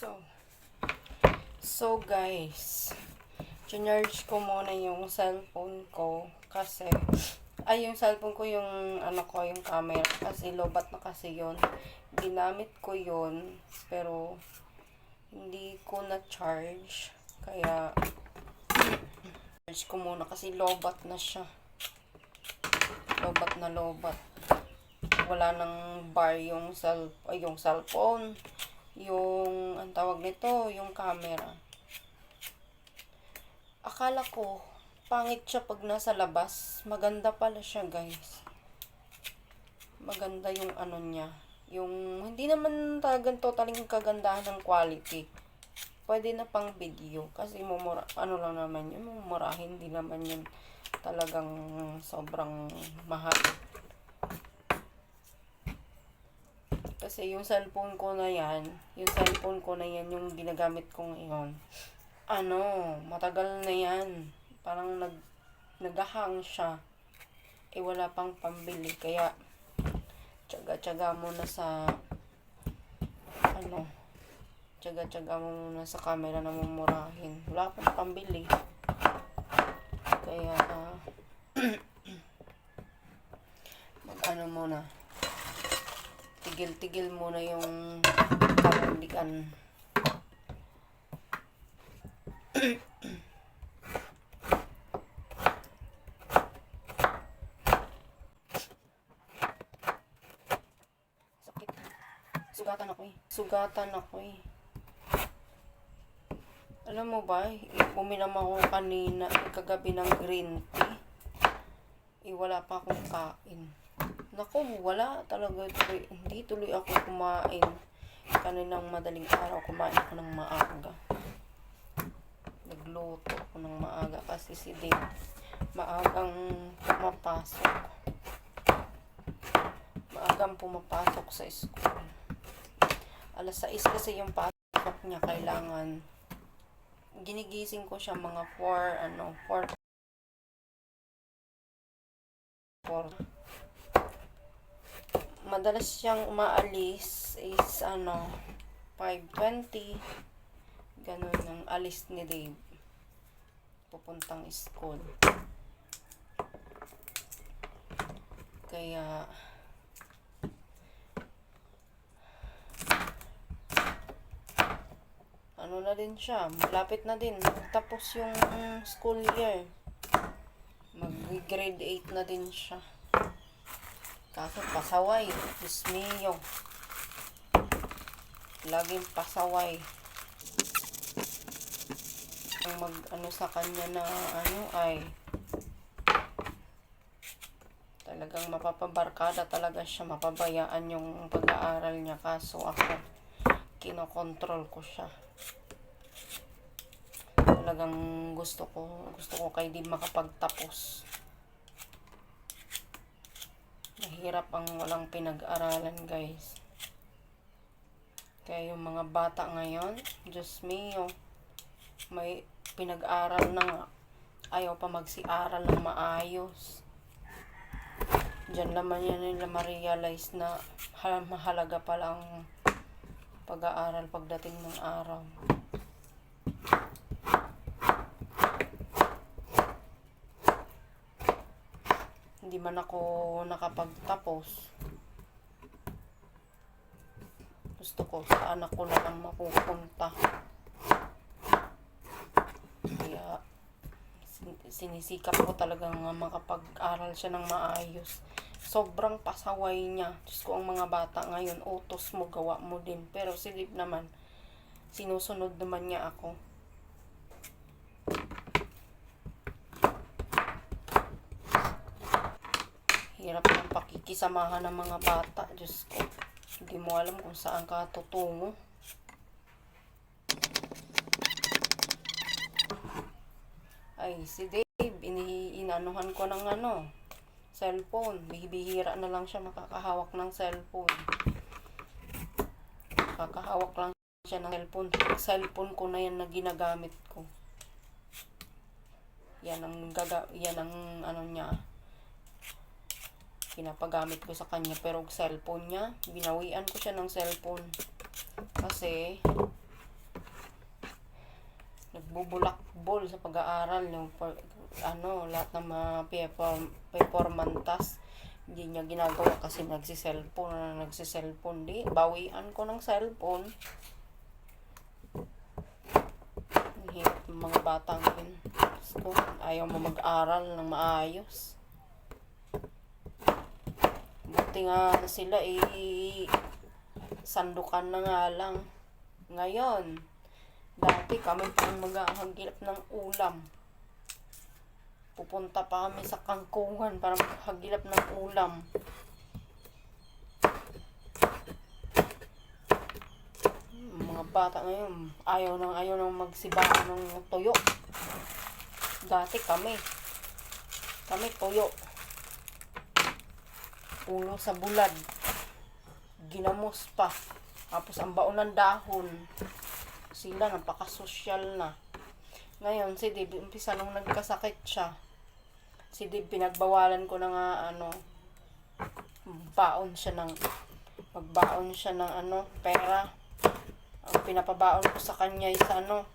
So, so guys, charge ko muna yung cellphone ko kasi, ay yung cellphone ko yung ano ko, yung camera kasi lobat na kasi yon Ginamit ko yon pero hindi ko na charge kaya charge ko muna kasi lobat na siya. Lobat na lobat. Wala nang bar yung cell, ay, yung cellphone yung ang tawag nito, yung camera. Akala ko pangit siya pag nasa labas. Maganda pala siya, guys. Maganda yung ano niya. Yung hindi naman talagang totaling kagandahan ng quality. Pwede na pang video kasi mumura ano lang naman yun, mumurahin hindi naman yun talagang sobrang mahal. Kasi yung cellphone ko na yan, yung cellphone ko na yan, yung ginagamit ko ngayon, ano, matagal na yan. Parang nag, nagahang siya. Eh, wala pang pambili. Kaya, tsaga-tsaga muna sa, ano, tsaga-tsaga muna sa camera na mumurahin. Wala pang pambili. Kaya, ah, mag-ano muna tigil-tigil muna yung karandikan. Sakit. Sugatan ako eh. Sugatan ako eh. Alam mo ba, uminom ako kanina, kagabi ng green tea. Eh, wala pa akong kain. Naku, wala talaga. Tuloy, hindi tuloy ako kumain. Kaninang madaling araw, kumain ako ng maaga. Nagluto ako ng maaga kasi si Dave maagang pumapasok. Maagang pumapasok sa school. Alas 6 kasi yung pasok niya kailangan ginigising ko siya mga 4 ano 4 4 madalas siyang umaalis is ano 5.20 ganun ang alis ni Dave. Pupuntang school. Kaya ano na din siya malapit na din. Tapos yung school year mag grade 8 na din siya Kaso pasaway. Diyos mio. Laging pasaway. Ang mag ano sa kanya na ano ay talagang mapapabarkada talaga siya mapabayaan yung pag-aaral niya kaso ako kinokontrol ko siya talagang gusto ko gusto ko kay di makapagtapos Mahirap ang walang pinag-aralan, guys. Kaya yung mga bata ngayon, Diyos mio, may pinag-aral na nga. Ayaw pa magsi-aral ng maayos. Diyan naman yan nila ma-realize na mahalaga pala ang pag-aaral pagdating ng araw. Hindi man ako nakapagtapos. Gusto ko sa anak ko na lang mapupunta. Kaya sinisikap ko talagang makapag-aral siya ng maayos. Sobrang pasaway niya. Diyos ko, ang mga bata ngayon, utos mo, gawa mo din. Pero silip naman, sinusunod naman niya ako. Hirap ng pakikisamahan ng mga bata. Diyos ko. Hindi mo alam kung saan ka tutungo. Ay, si Dave, ini inanuhan ko ng ano, cellphone. Bihira na lang siya makakahawak ng cellphone. Kakahawak lang siya ng cellphone. Cellphone ko na yan na ginagamit ko. Yan ang gaga yan ang ano niya pinapagamit ko sa kanya pero cellphone niya. Binawian ko siya ng cellphone. Kasi nagbubulakbol sa pag-aaral yung per, ano lahat ng mga task hindi niya ginagawa kasi nagsi-cellphone na nagsi-cellphone. Di bawian ko ng cellphone. Ang hirap ng mga batang yun. Ayaw mo mag-aral ng maayos buti nga sila eh sandukan na nga lang. Ngayon dati kami pang maghahagilap ng ulam. Pupunta pa kami sa kangkungan para maghagilap ng ulam. Mga bata ngayon ayaw nang ayaw nang magsibahan ng tuyo dati kami kami tuyo ulo sa bulad. Ginamos pa. Tapos ang baon ng dahon. Sila napakasosyal na. Ngayon si Dib umpisa nung nagkasakit siya si Dib pinagbawalan ko na nga ano baon siya ng magbaon siya ng ano pera. Ang pinapabaon ko sa kanya is ano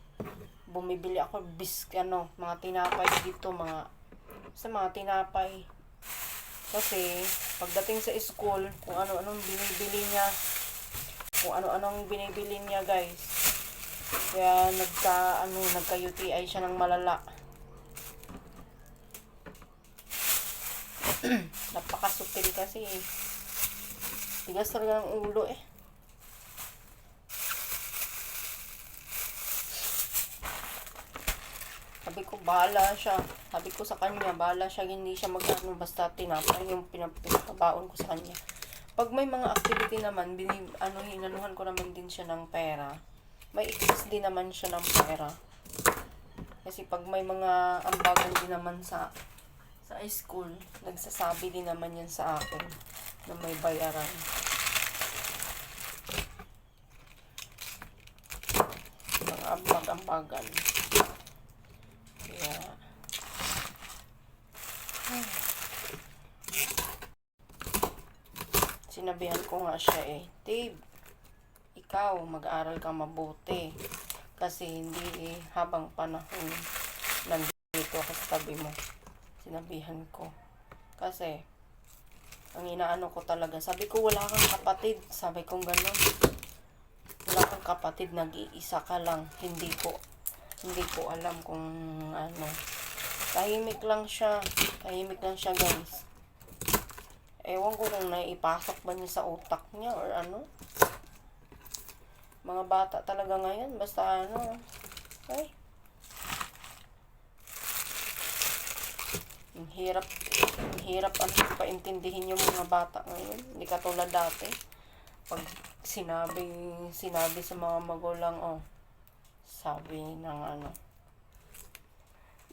bumibili ako bis ano mga tinapay dito mga sa mga tinapay kasi pagdating sa school kung ano-anong binibili niya kung ano-anong binibili niya guys. Kaya nagka ano nagka UTI siya ng malala. Napakasupil kasi eh. Tigas talaga ng ulo eh Sabi ko, bahala siya. Sabi ko sa kanya, bahala siya, hindi siya mag-ano, basta tinapay yung pinap- pinapabaon ko sa kanya. Pag may mga activity naman, binib, ano, hinanuhan ko naman din siya ng pera. May excess din naman siya ng pera. Kasi pag may mga ambagan din naman sa sa school, nagsasabi din naman yan sa akin na may bayaran. Mga ambag-ambagan. Sinabihan ko nga siya eh, Dave, ikaw mag-aral ka mabuti. Kasi hindi eh, habang panahon nandito ako sa tabi mo. Sinabihan ko. Kasi, ang inaano ko talaga, sabi ko wala kang kapatid. Sabi ko gano'n. Wala kang kapatid, nag-iisa ka lang. Hindi ko, hindi ko alam kung ano. Tahimik lang siya. Tahimik lang siya guys. Ewan ko kung naipasok ba niya sa utak niya or ano. Mga bata talaga ngayon, basta ano. Ay. Ang hirap, ang hirap ano paintindihin yung mga bata ngayon. Hindi katulad dati. Pag sinabi, sinabi sa mga magulang, oh, sabi ng ano,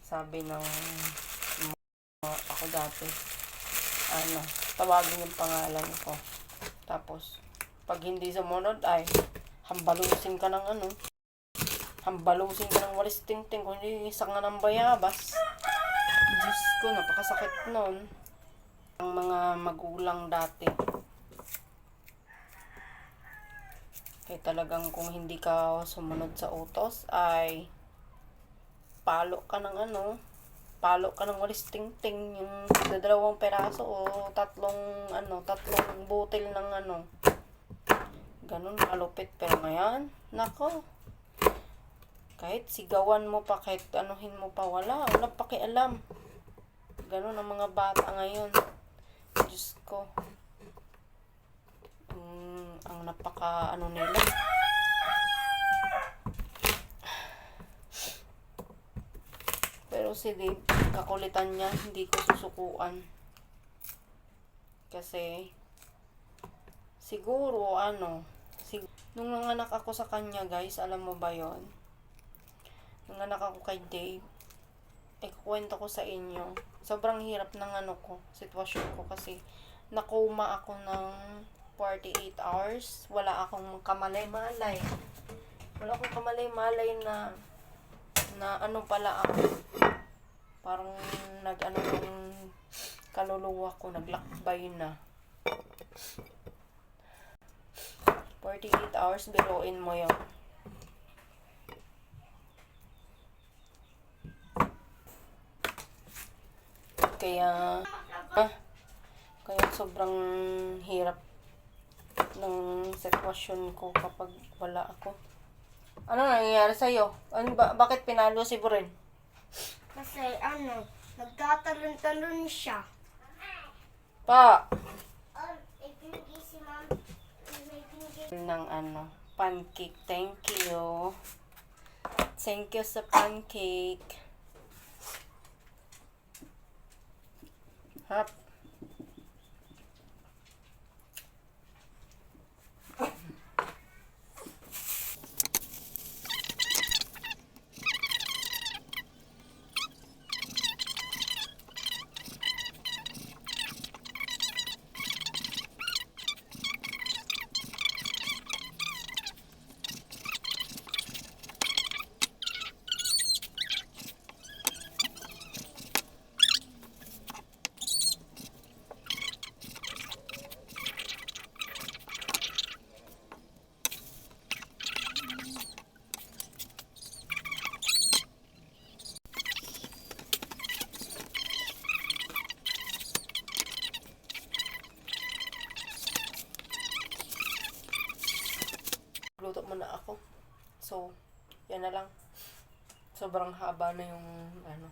sabi ng ako dati, ano, tawagin yung pangalan ko. Tapos, pag hindi sumunod, ay, hambalusin ka ng ano, hambalusin ka ng walis tingting, kung hindi isa nga ng bayabas. Diyos ko, napakasakit nun. Ang mga magulang dati. Kaya talagang kung hindi ka sumunod sa utos, ay palo ka ng ano, palo ka ng walis tingting yung dalawang peraso o tatlong ano, tatlong butil ng ano. Ganun kalupit pero ngayon, nako. Kahit sigawan mo pa, kahit anuhin mo pa, wala, wala pakialam. Ganun ang mga bata ngayon. Diyos ko. Ang napaka ano nila. Pero si Dave, kakulitan niya, hindi ko susukuan. Kasi, siguro, ano, sig nung nanganak ako sa kanya, guys, alam mo ba yon Nung nanganak ako kay Dave, ikukwento ko sa inyo. Sobrang hirap ng ano ko, sitwasyon ko kasi nakoma ako ng 48 hours, wala akong kamalay-malay. Wala akong kamalay-malay na na ano pala ako. Parang nag-ano yung kaluluwa ko, naglakbay na. 48 hours, biruin mo yun. Kaya, ah, kaya sobrang hirap ng sitwasyon ko kapag wala ako. Ano nangyayari sa'yo? Ano ba, bakit pinalo si Buren? Kasi ano, nagtatalon-talon siya. Pa! Ng ano, pancake. Thank you. Thank you sa pancake. Harap. Luto muna ako. So, yan na lang. Sobrang haba na yung ano,